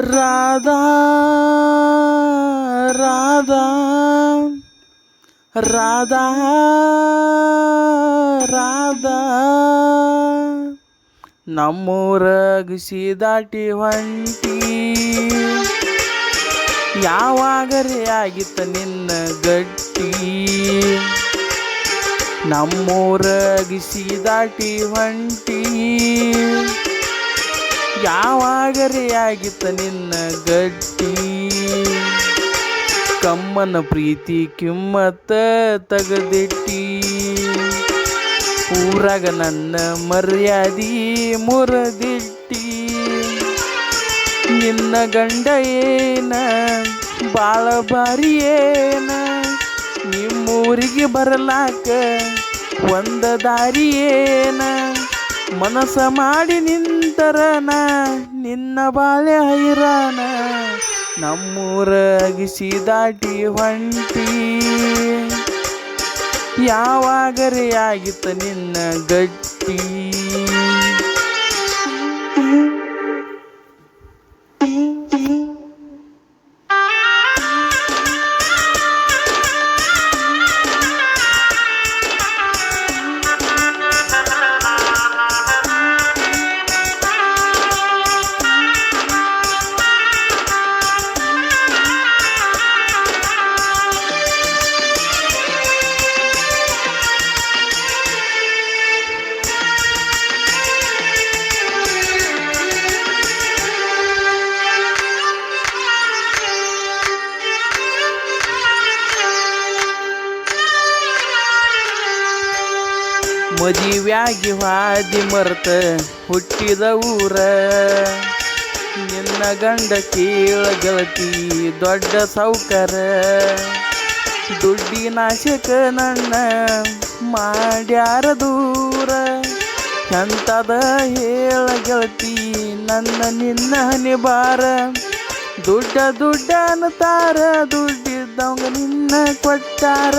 ರಾಧಾ ರಾಧಾ ರಾಧಾ ರಾಧಾ. ನಮ್ಮೂರ ದಾಟಿ ಹೊಂಟಿ ಯಾವಾಗರೇ ಆಗಿತ್ತ ನಿನ್ನ ಗಟ್ಟಿ. ನಮ್ಮೂರ ದಾಟಿ ಹೊಂಟಿ ಯಾವಾಗರೇ ಆಗಿತ್ತ ನಿನ್ನ ಗಟ್ಟಿ? ಕಮ್ಮನ ಪ್ರೀತಿ ಕಿಮ್ಮತ್ತ ತಗದಿಟ್ಟಿ? ಊರಾಗ ನನ್ನ ಮರ್ಯಾದಿ ಮುರದಿಟ್ಟಿ? ನಿನ್ನ ಗಂಡ ಏನ? ಬಾಳ ಬಾರಿ ಏನ? ನಿಮ್ಮೂರಿಗೆ ಬರಲಾಕ ಒಂದ ದಾರಿ ಏನ? ಮನಸ್ಸ ಮಾಡಿ ನಿಂತರನ ನಿನ್ನ ಬಾಳೆ ಹೈರಾಣ ನಮ್ಮೂರ ಅಗಿಸಿ ದಾಟಿ ಹೊಂಟಿ. ಯಾವಾಗರೇ ಆಗಿತ್ತ ನಿನ್ನ ಗಟ್ಟಿ. ಮದುವ್ಯಾಗಿ ಹಾದಿ ಮರ್ತ ಹುಟ್ಟಿದ ಊರ. ನಿನ್ನ ಗಂಡ ಕೀಳ ಗೆಳತಿ, ದೊಡ್ಡ ಸೌಕರ ದುಡ್ಡಿ ನಾಶಕ ನನ್ನ ಮಾಡ್ಯಾರ ದೂರ. ಎಂತದ ಹೇಳ ಗೆಳತಿ, ನನ್ನ ನಿನ್ನ ನಿಬಾರ ದುಡ್ಡ ದುಡ್ಡ ಅನ್ನತಾರ ದುಡ್ಡಿದ್ದವಂಗ ನಿನ್ನ ಕೊಟ್ಟಾರ.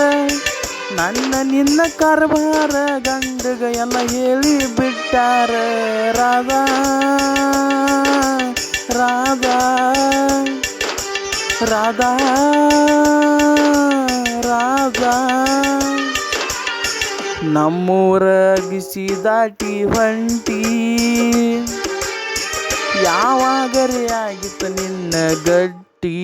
ನನ್ನ ನಿನ್ನ ಕಾರ್ಬಾರ ಗಂಡಗ ಎಲ್ಲ ಹೇಳಿ ಬಿಟ್ಟಾರ. ರಾಧಾ ರಾಧಾ ರಾಧಾ ರಾಧಾ. ನಮ್ಮೂರ ಗಿಸಿ ದಾಟಿ ಹೊಂಟಿ. ಯಾವಾಗರೇ ಆಗಿತ್ತು ನಿನ್ನ ಗಟ್ಟಿ.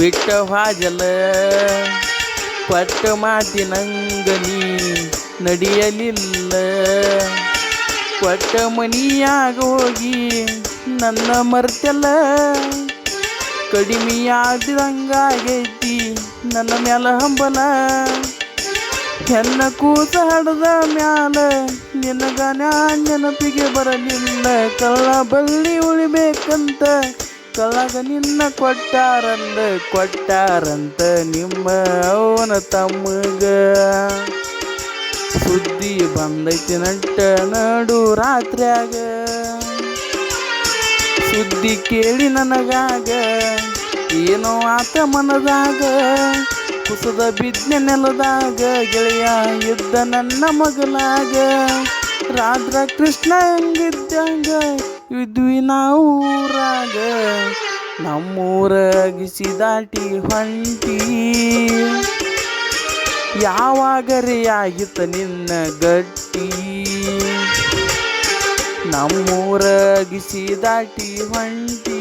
ಬಿಟ್ಟ ಹಾಜಲ. ಪಟ್ಟ ಮಾತಿನಂಗ ನೀ ನಡೆಯಲಿಲ್ಲ. ಕೊಟ್ಟ ಮನಿಯಾಗ ಹೋಗಿ ನನ್ನ ಮರ್ತಲ್ಲ ಕಡಿಮೆಯಾದಂಗಾಗೈತಿ ನನ್ನ ಮ್ಯಾಲ ಹಂಬಲ. ಹೆಣ್ಣ ಕೂತ ಹಡದ ಮ್ಯಾಲ ನಿನಗ ನೆನಪಿಗೆ ಬರಲಿಲ್ಲ. ಕಳ್ಳ ಬಳ್ಳಿ ಉಳಿಬೇಕಂತ ಕಳ್ಳಗ ನಿನ್ನ ಕೊಟ್ಟಾರಂದ, ಕೊಟ್ಟಾರಂತ ನಿಮ್ಮ ಅವನ ತಮ್ಮಗ. ಸುದ್ದಿ ಬಂದೈತಿ ನಟ್ಟ ನಡು ರಾತ್ರಿಯಾಗ. ಸುದ್ದಿ ಕೇಳಿ ನನಗಾಗ, ಏನೋ ಆತ ಮನದಾಗ. ಕುಸದ ಬಿದ್ನೆ ನೆಲದಾಗ, ಗೆಳೆಯ ಇದ್ದ ನನ್ನ ಮಗನಾಗ. ರಾಧ್ರ ಕೃಷ್ಣ ಹೆಂಗಿದ್ದಂಗ ಇದ್ವಿ ನಾವು ಊರಾಗ ನಮ್ಮೂರ ಗಿಸಿ ದಾಟಿ ಹೊಂಟಿ. ಯಾವಾಗ ಆಗಿತ್ತ ನಿನ್ನ ಗಟ್ಟಿ. ನಮ್ಮೂರ ಗಿಸಿ ದಾಟಿ ಹೊಂಟಿ.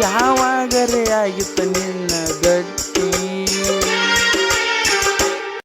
ಯಾವಾಗ ಆಗಿತ್ತ ನಿನ್ನ ಗಟ್ಟಿ.